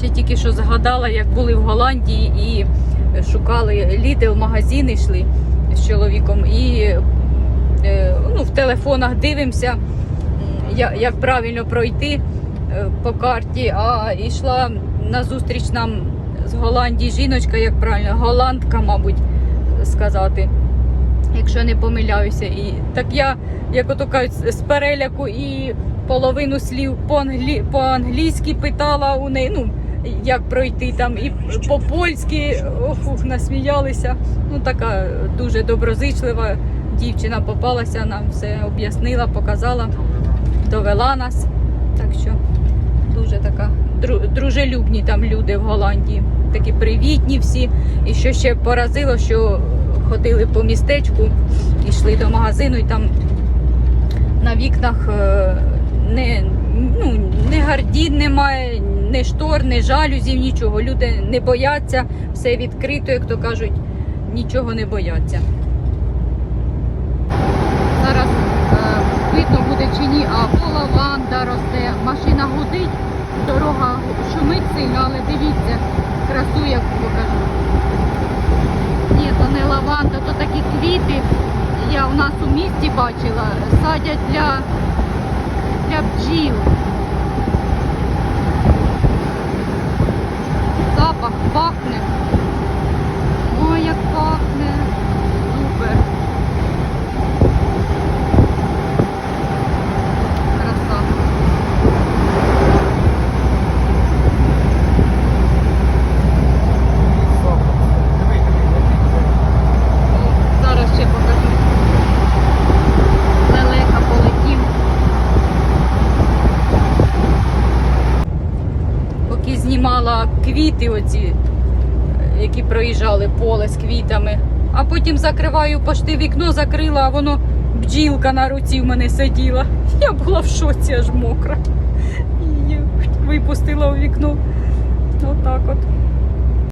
Ще тільки що згадала, як були в Голландії і шукали Lidl магазини йшли з чоловіком. І е, ну, в телефонах дивимося, як правильно пройти е, по карті. А йшла назустріч нам з Голландії жіночка, як правильно, голландка, мабуть, сказати. Якщо не помиляюся, і так я, як ото кажуть, з переляку і половину слів по-англі... по-англійськи питала у неї, ну як пройти там, і по-польськи ох, насміялися. Ну така дуже доброзичлива дівчина попалася, нам все об'яснила, показала, довела нас. Так що дуже така дружелюбні там люди в Голландії. Такі привітні всі. І що ще поразило, що ходили по містечку, йшли до магазину, і там на вікнах е, не, ну, не гардін немає, не штор, не жалюзів, нічого. Люди не бояться, все відкрито, як то кажуть, нічого не бояться. Зараз е, видно буде чи ні, або лаванда росте, машина гудить, дорога шумить сильно, але дивіться, красу як покажу. Ні, то не лаванда, то такі квіти. Я у нас у місті бачила, садять для знімала квіти оці, які проїжджали поле з квітами. А потім закриваю пошти вікно, закрила, а воно бджілка на руці в мене сиділа. Я була в шоці аж мокра. Її випустила у вікно. Отак от.